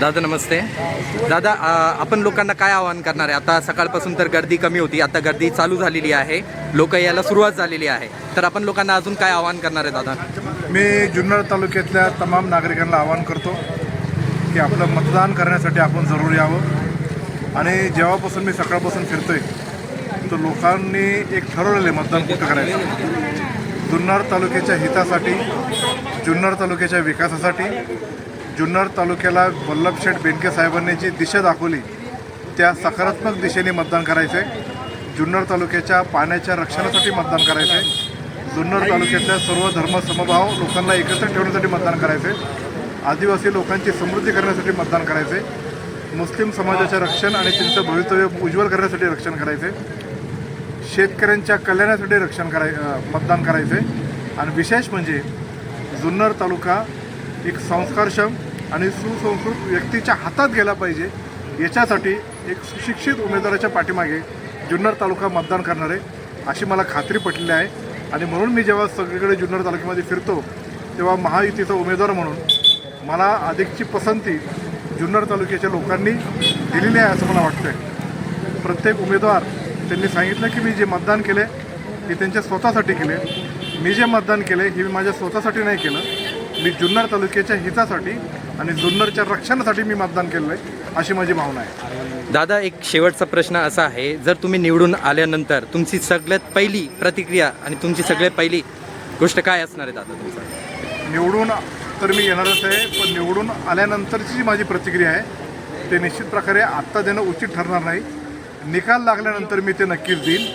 दादा नमस्ते. दादा आपण लोकांना काय आवाहन करणार आहे? आता सकाळपासून तर गर्दी कमी होती आता गर्दी चालू झालेली आहे. लोक यायला सुरुवात झालेली आहे. तर आपण लोकांना अजून काय आवाहन करणार आहे दादा? मी जुन्नर तालुक्यातल्या तमाम नागरिकांना आवाहन करतो की आपलं मतदान करण्यासाठी आपण जरूर यावं. आणि जेव्हापासून मी सकाळपासून फिरतोय तर लोकांनी एक ठरवलेलं आहे मतदान कुठं करायचं. जुन्नर तालुक्याच्या हितासाठी जुन्नर तालुक्याच्या विकासासाठी जुन्नर तालुक्याला वल्लभशेठ बेनके साहेबांनी जी दिशा दाखवली त्या सकारात्मक दिशेने मतदान करायचं आहे जुन्नर तालुक्याच्या पाण्याच्या रक्षणासाठी मतदान करायचं आहे जुन्नर तालुक्यातल्या सर्व धर्म समभाव लोकांना एकत्र ठेवण्यासाठी मतदान करायचं आहे आदिवासी लोकांची समृद्धी करण्यासाठी मतदान करायचं आहे मुस्लिम समाजाचे रक्षण आणि त्यांचं भवितव्य उज्ज्वल करण्यासाठी रक्षण करायचं आहे शेतकऱ्यांच्या कल्याणासाठी रक्षण कराय मतदान करायचं आहे आणि विशेष म्हणजे जुन्नर तालुका एक संस्कारक्षम आणि सुसंस्कृत व्यक्तीच्या हातात गेला पाहिजे याच्यासाठी एक सुशिक्षित उमेदवाराच्या पाठीमागे जुन्नर तालुका मतदान करणार आहे अशी मला खात्री पटलेली आहे. आणि म्हणून मी जेव्हा सगळीकडे जुन्नर तालुक्यामध्ये फिरतो तेव्हा महायुतीचा उमेदवार म्हणून मला अधिकची पसंती जुन्नर तालुक्याच्या लोकांनी दिलेली आहे असं मला वाटतंय. प्रत्येक उमेदवार त्यांनी सांगितलं की मी जे मतदान केले ते त्यांच्या स्वतःसाठी केले मी जे मतदान केले हे मी माझ्या स्वतःसाठी नाही केलं. मी जुन्नर तालुक्याच्या हितासाठी आणि जुन्नरच्या रक्षणासाठी मी मतदान केलं आहे अशी माझी भावना आहे. दादा एक शेवटचा प्रश्न असा आहे जर तुम्ही निवडून आल्यानंतर तुमची सगळ्यात पहिली प्रतिक्रिया आणि तुमची सगळ्यात पहिली गोष्ट काय असणार आहे दादा तुमचं? निवडून तर मी येणारच आहे पण निवडून आल्यानंतरची जी माझी प्रतिक्रिया आहे ते निश्चित प्रकारे आत्ता देणं उचित ठरणार नाही. निकाल लागल्यानंतर मी ते नक्कीच देईन.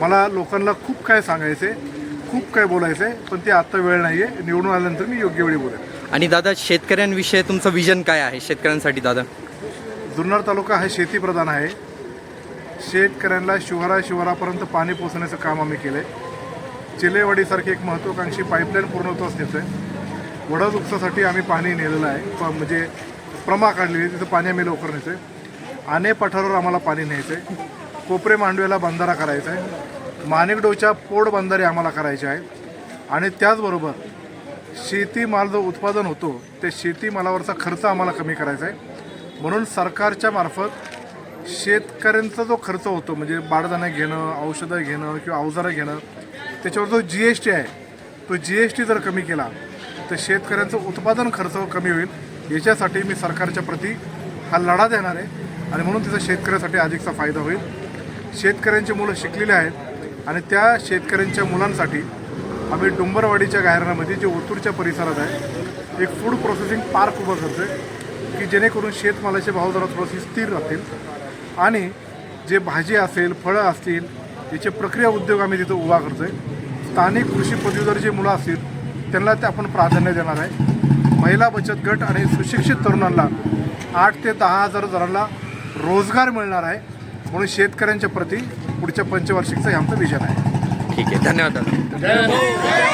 मला लोकांना खूप काय सांगायचं आहे खूप काय बोलायचं आहे पण ते आत्ता वेळ नाही आहे निवडून आल्यानंतर मी योग्य वेळी बोलेन. आणि दादा शेतकऱ्यांविषयी तुमचं विजन काय आहे? शेतकऱ्यांसाठी दादा. जुन्नर तालुका हा शेतीप्रधान आहे. शेतकऱ्यांना शिवारा शिवारापर्यंत पाणी पोचण्याचं काम आम्ही केलं आहे चिलेवाडीसारखी एक महत्त्वाकांक्षी पाईपलाईन पूर्णत्वास नेतो आहे. वडद उपसासाठी आम्ही पाणी नेलेलं आहे. प म्हणजे प्रमा काढलेली तिथं पाणी आम्ही लवकर नेतो आहे आने पठारावर आम्हाला पाणी न्यायचं आहे कोपरे मांडवेला बंधारा करायचा आहे. माणिकडोच्या पोड बंधारे आम्हाला करायचे आहे आणि त्याचबरोबर शेतीमाल जो उत्पादन होतो ते शेतीमालावरचा खर्च आम्हाला कमी करायचा आहे. म्हणून सरकारच्या मार्फत शेतकऱ्यांचा जो खर्च होतो म्हणजे बाळदाणं घेणं औषधं घेणं किंवा अवजारं घेणं त्याच्यावर जो जी एस टी आहे तो जी एस टी जर कमी केला तर शेतकऱ्यांचं उत्पादन खर्च कमी होईल. याच्यासाठी मी सरकारच्या प्रती हा लढा देणार आहे आणि म्हणून त्याचा शेतकऱ्यासाठी अधिकचा फायदा होईल. शेतकऱ्यांची मुलं शिकलेली आहेत आणि त्या शेतकऱ्यांच्या मुलांसाठी आम्ही डोंबरवाडीच्या गायरणामध्ये जे ओतूरच्या परिसरात आहे एक फूड प्रोसेसिंग पार्क उभं करतो आहे की जेणेकरून शेतमालाचे भाव जरा थोडेसे स्थिर राहतील. आणि जे भाजी असेल फळं असतील याचे प्रक्रिया उद्योग आम्ही तिथं उभा करतो आहे स्थानिक कृषी पदवीधर जे मुलं असतील त्यांना ते आपण प्राधान्य देणार आहे. महिला बचत गट आणि सुशिक्षित तरुणांना आठ ते दहा हजार जणांना रोजगार मिळणार आहे म्हणून शेतकऱ्यांच्या प्रती पुढच्या पंचवार्षिकचं हे आमचं विजन आहे. ठीक आहे धन्यवाद दादा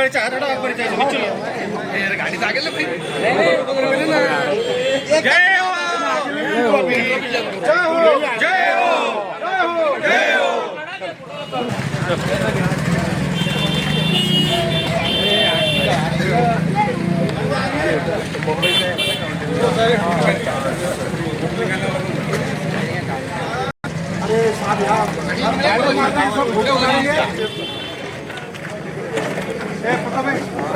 একবারে হাতটা একবারে এর গাড়ি আগে না ভাই জয় হো! জয় হো! জয় হো! জয় হো! अरे साहब यहाँ